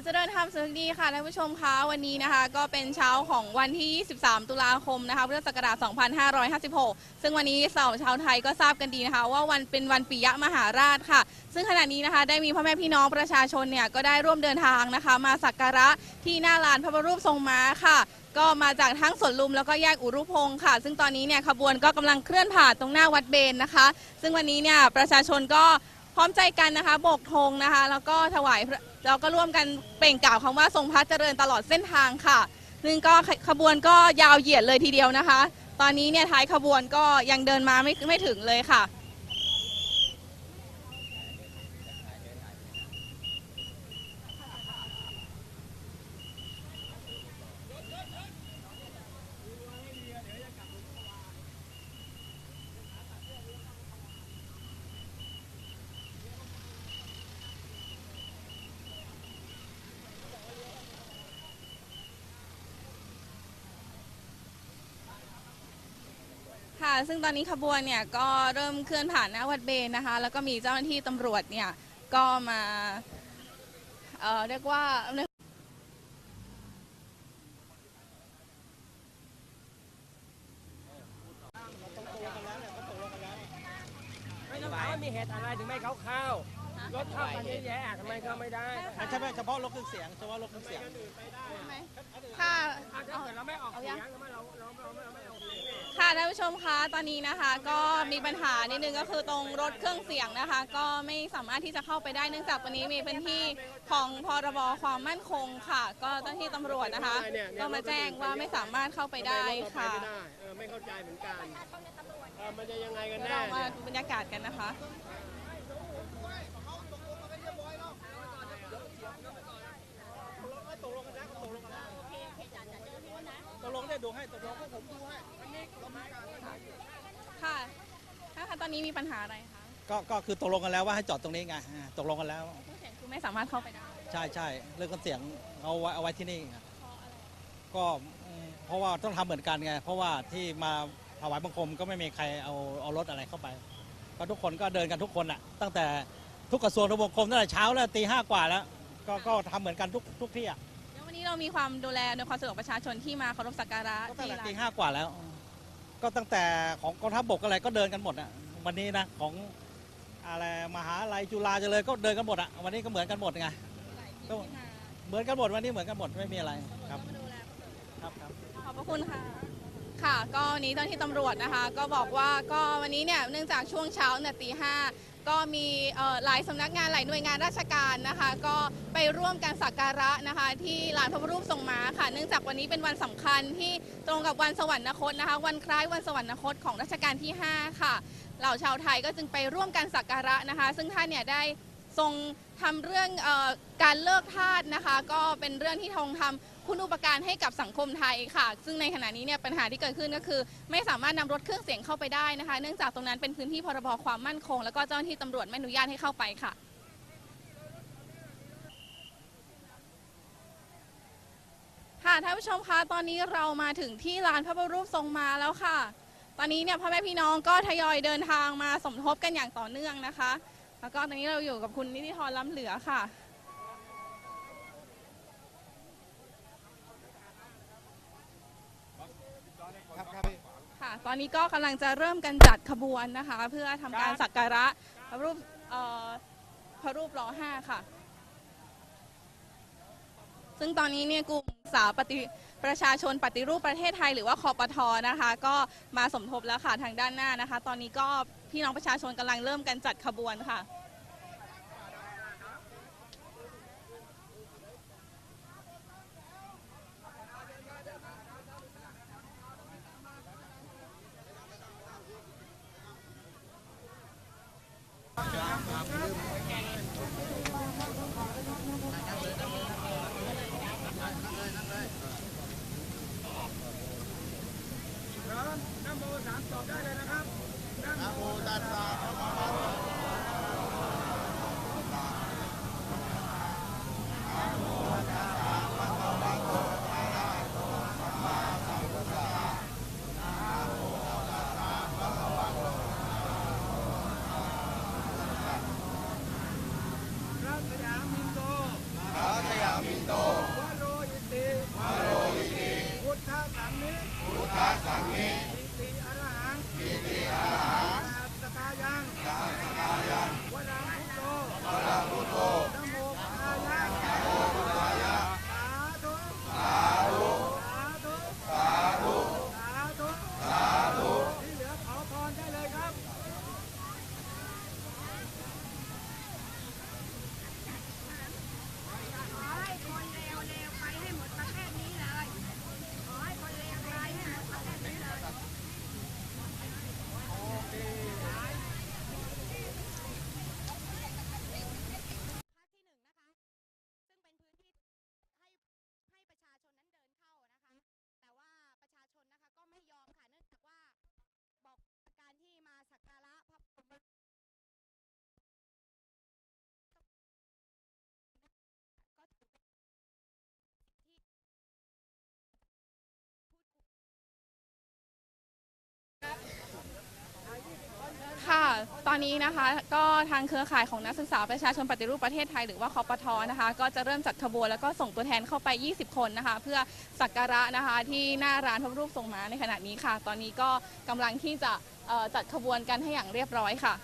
จเจริญธรรมสุขดีค่ะท่านผู้ชมคะวันนี้นะคะ ก็เป็นเช้าของวันที่ 23 ตุลาคมนะคะพุทธศักราช 2556 ซึ่งวันนี้สาวชาวไทยก็ทราบกันดีนะคะ ว่าวันเป็นวันปิยมหาราชค่ะ ซึ่งขณะนี้นะคะ ได้มีพ่อแม่พี่น้องประชาชนเนี่ยก็ได้ร่วมเดินทางนะคะ มาสักการะที่หน้าลานพระบรมรูปทรงม้าค่ะ ก็มาจากทั้งสวนลุมแล้วก็แยกอุรุพงศ์ค่ะ ซึ่งตอนนี้เนี่ยขบวนก็กำลังเคลื่อนผ่านตรงหน้าวัดเบนนะคะ ซึ่งวันนี้เนี่ยประชาชนก็ พร้อมใจกันนะคะโบกธงนะคะ แล้วก็ถวายเราก็ร่วมกันเปล่งกล่าวคำว่าทรงพระเจริญตลอดเส้นทางค่ะ ซึ่งก็ขขบวนก็ยาวเหยียดเลยทีเดียวนะคะ ตอนนี้เนี่ยท้ายขบวนก็ยังเดินมาไม่ไม่ถึงเลยค่ะ ซึ่งตอนนี้ขบวนเนี่ยก็เริ่มเคลื่อนผ่านหน้าวัดเบนนะคะ แล้วก็มีเจ้าหน้าที่ตำรวจเนี่ยก็มาเอ่อเรียกว่าไม่ต้องถามว่ามีเหตุอะไรถึงไม่เขาเข้ารถเข้ากันเยอะแยะทำไมเข้าไม่ได้ใช่ไหมเฉพาะรถเครื่องเสียงเฉพาะรถเครื่องเสียงค่ะอะถ้าเกิดเราไม่ออกเสียงเราไม่เราเราเราเราไม่ ค่ะท่านผู้ชมคะตอนนี้นะคะก็มีปัญหานิดนึงก็คือตรงรถเครื่องเสียงนะคะ ก็ไม่สามารถที่จะเข้าไปได้เนื่องจากวันนี้มีเป็นที่ของพรบความมั่นคงค่ะ ก็เจ้าหน้าที่ตำรวจนะคะ ก็มาแจ้งว่าไม่สามารถเข้าไปได้ค่ะ ไม่ได้เออไม่เข้าใจเหมือนกันเออมันจะยังไงกันเดี๋ยวแน่เรามาดูบรรยากาศกันนะคะ ตกลงได้ดูให้ตกลงพวกผมดูให้ค่ะค่ะค่ะตอนนี้มีปัญหาอะไรคะก็ก็คือตกลงกันแล้วว่าให้จอดตรงนี้ไงอ่าตกลงกันแล้วเครื่องเสียงคือไม่สามารถเข้าไปได้ใช่ใช่เรื่องเครื่องเสียงเอาไว้เอาไว้ที่นี่ครับก็อืมเพราะว่าต้องทำเหมือนกันไงเพราะว่าที่มาถวายบังคมก็ไม่มีใครเอาเอารถอะไรเข้าไปก็ทุกคนก็เดินกันทุกคนอะ ตั้งแต่ทุกกระทรวงทบวงคมตั้งแต่เช้าแล้วตีห้ากว่าแล้ว ก็ก็ทำเหมือนกันทุกทุกที่อะแล้ ววันนี้เรามีความดูแลในความสะดวกประชาชนที่มาเคารพสักการะก็ตั้งที่แต่ร้านตีห้ากว่าแล้ว ก็ตั้งแต่ของกองทัพบกอะไรก็เดินกันหมดอะวันนี้นะของอะไรมหาลัยจุฬาเจะเลยก็เดินกันหมดอะวันนี้ก็เหมือนกันหมดไงก็เหมือนกันหมดวันนี้เหมือนกันหมดไม่มีอะไรครับครับครับ ขอบพระคุณค่ะ ค่ะ ก็วันนี้เจ้าหน้าที่ตำรวจนะคะ ก็บอกว่าก็วันนี้เนี่ยเนื่องจากช่วงเช้าเนี่ยตีห้าก็มีหลายสำนักงานหลายหน่วยงานราชการนะคะ ก็ไปร่วมกันสักการะนะคะ ที่ลานพระรูปทรงม้าค่ะ เนื่องจากวันนี้เป็นวันสำคัญที่ตรงกับวันสวรรคตนะคะ วันคล้ายวันสวรรคตของรัชกาลที่ 5 ค่ะเหล่าชาวไทยก็จึงไปร่วมกันสักการะนะคะ ซึ่งท่านเนี่ยได้ทรงทำเรื่องออการเลิกทาสนะคะ ก็เป็นเรื่องที่ทรงทำ คุณอุปการให้กับสังคมไทยค่ะ ซึ่งในขณะนี้เนี่ยปัญหาที่เกิดขึ้นก็คือ ไม่สามารถนำรถเครื่องเสียงเข้าไปได้นะคะ เนื่องจากตรงนั้นเป็นพื้นที่พรบความมั่นคง แล้วก็เจ้าหน้าที่ตำรวจไม่อนุญาตให้เข้าไปค่ะค่ะท่านผู้ชมคะตอนนี้เรามาถึงที่ลานพระบรมรูปทรงมาแล้วค่ะ ตอนนี้เนี่ยพ่อแม่พี่น้องก็ทยอยเดินทางมาสมทบกันอย่างต่อเนื่องนะคะ แล้วก็ตอนนี้เราอยู่กับคุณนิติธรล้ำเหลือค่ะ ครับครับพี่ค่ะตอนนี้ก็กำลังจะเริ่มกันจัดขบวนนะคะ เพื่อทำการสักการะพระรูปเอ่อพระรูปล้อห้าค่ะ ซึ่งตอนนี้เนี่ยกลุ่มสาปฏิประชาชนปฏิรูปประเทศไทย หรือว่าคอปทนะคะ ก็มาสมทบแล้วค่ะทางด้านหน้านะคะ ตอนนี้ก็พี่น้องประชาชนกำลังเริ่มกันจัดขบวนค่ะ น้ำโมสามจบได้เลยนะครับนะโมตัสสะภะคะวะ นี้นะคะ ก็ทางเครือข่ายของนักศึกษาประชาชนปฏิรูปประเทศไทยหรือว่าคอปทนะคะ ก็จะเริ่มจัดขบวนแล้วก็ส่งตัวแทนเข้าไป 20 คนนะคะ เพื่อสักการะนะคะที่หน้าร้านพระรูปทรงม้าในขณะนี้ค่ะ ตอนนี้ก็กำลังที่จะจัดขบวนกันให้อย่างเรียบร้อยค่ะ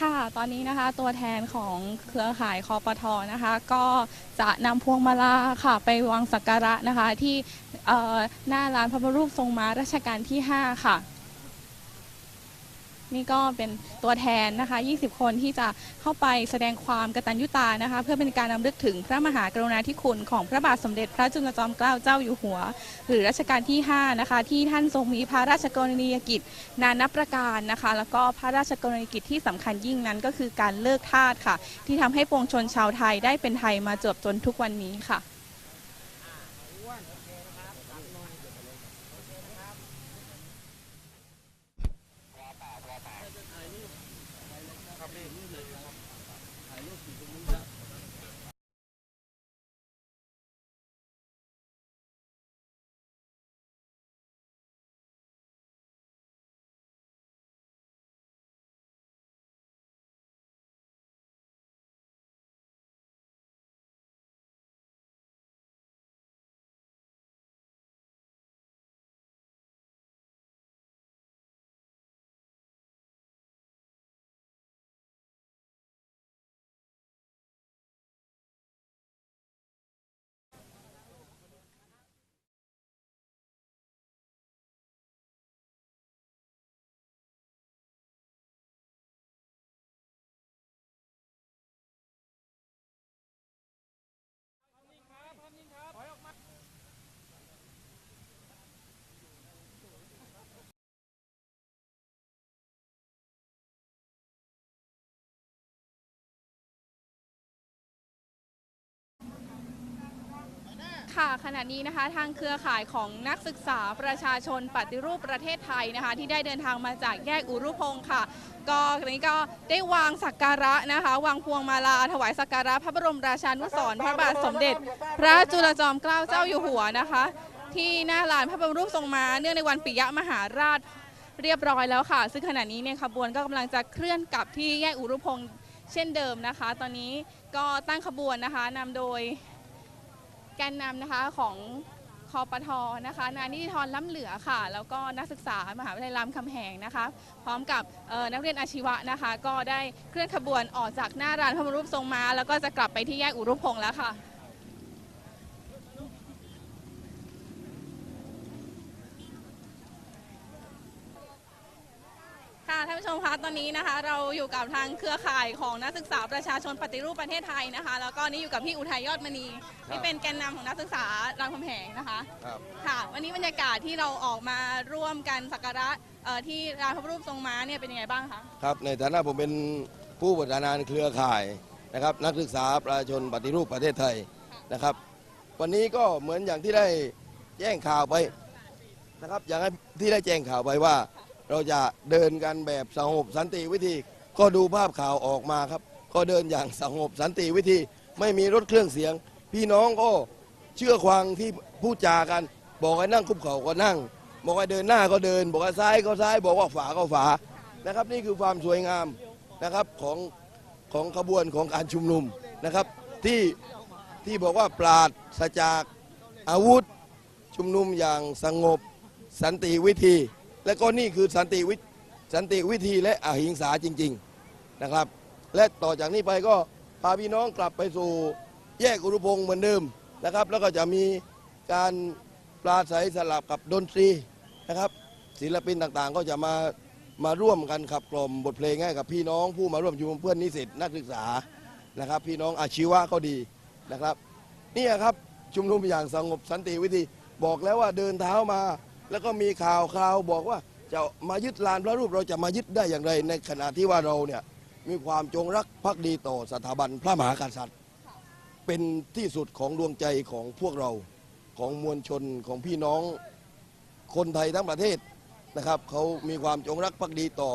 ค่ะ ตอนนี้นะคะตัวแทนของเครือข่ายคอปทนะคะ ก็จะนำพวงมาลาค่ะ ไปวางสักการะนะคะที่หน้าร้านพระบรมรูปทรงม้ารัชกาลที่ 5 ค่ะ นี่ก็เป็นตัวแทนนะคะ 20 คนที่จะเข้าไปแสดงความกตัญญูตานะคะ เพื่อเป็นการนำลึกถึงพระมหากรุณาธิคุณของพระบาทสมเด็จพระจุลจอมเกล้าเจ้าอยู่หัว หรือรัชกาลที่ 5 นะคะ ที่ท่านทรงมีพระราชกรณียกิจ นานับประการนะคะ แล้วก็พระราชกรณียกิจที่สำคัญยิ่งนั้นก็คือการเลิกทาสค่ะ ที่ทำให้ปวงชนชาวไทยได้เป็นไทยมาจบจนทุกวันนี้ค่ะ ค่ะ ขณะนี้นะคะทางเครือข่ายของนักศึกษาประชาชนปฏิรูปประเทศไทยนะคะ ที่ได้เดินทางมาจากแยกอุรุพงศ์ค่ะ ก็ครั้นี้ก็ได้วางสักการะนะคะ วางพวงมาลาถวายสักการะพระบรมราชานุสรณ์พระบาทสมเด็จ พระจุลจอมเกล้าเจ้าอยู่หัวนะคะ ที่หน้าลานพระบรมรูปทรงม้าเนื่องในวันปิยมหาราชเรียบร้อยแล้วค่ะ ซึ่งขณะนี้เนี่ยขบวนก็กำลังจะเคลื่อนกลับที่แยกอุรุพงศ์เช่นเดิมนะคะ ตอนนี้ก็ตั้งขบวนนะคะนำโดย แกนนำนะคะของคอปทอนะคะ นานิติธรล้ำเหลือค่ะ แล้วก็นักศึกษามหาวิทยาลัยรามคำแหงนะคะ พร้อมกับนักเรียนอาชีวะนะคะ ก็ได้เคลื่อนขบวนออกจากหน้าร้านพระรมรูปทรงม้าแล้วก็จะกลับไปที่แยกอุรุพงษ์แล้วค่ะ ค่ะท่านผู้ชมคะตอนนี้นะคะ เราอยู่กับทางเครือข่ายของนักศึกษาประชาชนปฏิรูปประเทศไทยนะคะ แล้วก็นี่อยู่กับพี่อุทัยยอดมณีที่เป็นแกนนำของนักศึกษารามคำแหงนะคะครับค่ะ วันนี้บรรยากาศที่เราออกมาร่วมกันสักการะเอ่อที่ร้านพระบรมรูปทรงม้าเนี่ยเป็นยังไงบ้างคะครับในฐานะผมเป็นผู้ประธานเครือข่ายนะครับ นักศึกษาประชาชนปฏิรูปประเทศไทยนะครับ วันนี้ก็เหมือนอย่างที่ได้แจ้งข่าวไปนะครับ อย่างที่ได้แจ้งข่าวไปว่า เราจะเดินกันแบบสงบสันติวิธี ก็ดูภาพข่าวออกมาครับ ก็เดินอย่างสงบสันติวิธี ไม่มีรถเครื่องเสียง พี่น้องก็เชื่อฟังที่พูดจากัน บอกให้นั่งคุบเข่าก็นั่ง บอกให้เดินหน้าก็เดิน บอกให้ซ้ายก็ซ้าย บอกว่าฝาก็ฝานะครับ นี่คือความสวยงามนะครับของของขบวนของการชุมนุมนะครับที่ที่บอกว่าปราดสจากอาวุธชุมนุมอย่างสงบสันติวิธี และก็นี่คือสันติวิสันติวิธีและอหิงสาจริง ๆนะครับ และต่อจากนี้ไปก็พาพี่น้องกลับไปสู่แยกอุรุพงศ์เหมือนเดิมนะครับ แล้วก็จะมีการปราศัยสลับกับดนตรีนะครับ ศิลปินต่างๆก็จะมามาร่วมกันขับกล่อมบทเพลงให้กับพี่น้องผู้มาร่วมชุมนุมเพื่อนนิสิตนักศึกษานะครับ พี่น้องอาชีวะก็ดีนะครับนี่ครับชุมนุมอย่างสงบสันติวิธี บอกแล้วว่าเดินเท้ามา แล้วก็มีข่าวข่าวบอกว่าจะมายึดลานพระรูปเราจะมายึดได้อย่างไร ในขณะที่ว่าเราเนี่ยมีความจงรักภักดีต่อสถาบันพระมหากษัตริย์ เป็นที่สุดของดวงใจของพวกเราของมวลชนของพี่น้องคนไทยทั้งประเทศนะครับเขามีความจงรักภักดีต่อ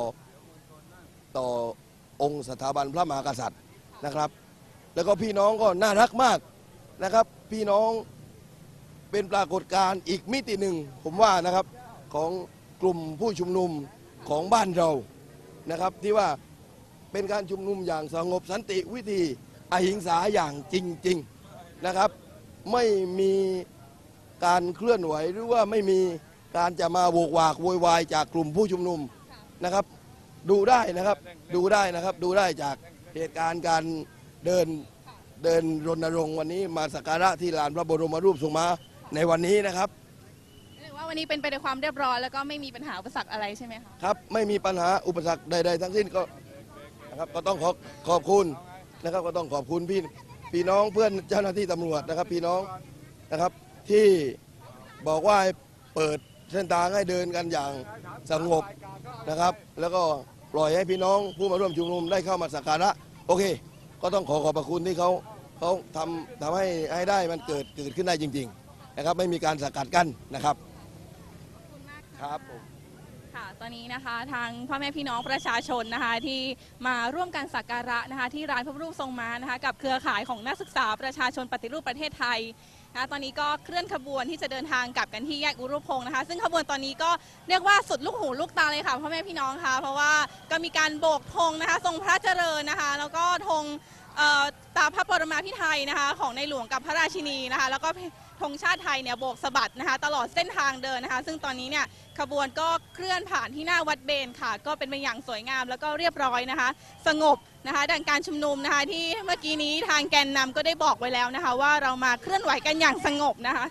ต่อองค์สถาบันพระมหากษัตริย์นะครับ แล้วก็พี่น้องก็น่ารักมากนะครับ พี่น้อง เป็นปรากฏการณ์อีกมิติหนึ่ง ผมว่านะครับของกลุ่มผู้ชุมนุมของบ้านเรานะครับ ที่ว่าเป็นการชุมนุมอย่างสงบสันติวิธีอหิงสาอย่างจริง ๆนะครับ ไม่มีการเคลื่อนไหวหรือว่าไม่มีการจะมาโวกวากโวยวายจากกลุ่มผู้ชุมนุมนะครับ ดูได้นะครับดูได้นะครับดูได้จากเหตุการณ์การเดินเดินรณรงค์วันนี้มาสักการะที่ลานพระบรมรูปทรงม้า ในวันนี้นะครับเรียกว่าวันนี้เป็นไปด้วยความเรียบร้อยแล้วก็ไม่มีปัญหาอุปสรรคอะไรใช่ไหมคะครับไม่มีปัญหาอุปสรรคใด ๆ ทั้งสิ้นก็นะครับก็ต้องขอขอบคุณนะครับก็ต้องขอบคุณพี่พี่น้องเพื่อนเจ้าหน้าที่ตำรวจนะครับ พี่น้องนะครับที่บอกว่าให้เปิดเส้นทางให้เดินกันอย่างสงบนะครับ แล้วก็ปล่อยให้พี่น้องผู้มาร่วมชุมนุมได้เข้ามาสักการะโอเค ก็ต้องขอขอบพระคุณที่เขาเขาทำทำให้ให้ได้มันเกิดเกิดขึ้นได้จริง ๆ นะครับไม่มีการสกัดกั้นนะครับขอบคุณมากครับผมค่ะตอนนี้นะคะทางพ่อแม่พี่น้องประชาชนนะคะที่มาร่วมกันสักการะนะคะที่ร้านพระรูปทรงม้านะคะกับเครือข่ายของนักศึกษาประชาชนปฏิรูปประเทศไทยนะตอนนี้ก็เคลื่อนขบวนที่จะเดินทางกลับกันที่แยกอุรุพงศ์นะคะ ซึ่งขบวนตอนนี้ก็เรียกว่าสุดลูกหูลูกตาเลยค่ะพ่อแม่พี่น้องค่ะเพราะว่าก็มีการโบกธงนะคะ ทรงพระเจริญนะคะ แล้วก็ธงตาพระปรมาภิไธยนะคะ ของในหลวงกับพระราชินีนะคะ แล้วก็ ธงชาติไทยเนี่ยโบกสะบัดนะคะ ตลอดเส้นทางเดินนะคะ ซึ่งตอนนี้เนี่ยขบวนก็เคลื่อนผ่านที่หน้าวัดเบนค่ะ ก็เป็นไปอย่างสวยงามแล้วก็เรียบร้อยนะคะ สงบนะคะดังการชุมนุมนะคะ ที่เมื่อกี้นี้ทางแกนนำก็ได้บอกไว้แล้วนะคะ ว่าเรามาเคลื่อนไหวกันอย่างสงบนะคะ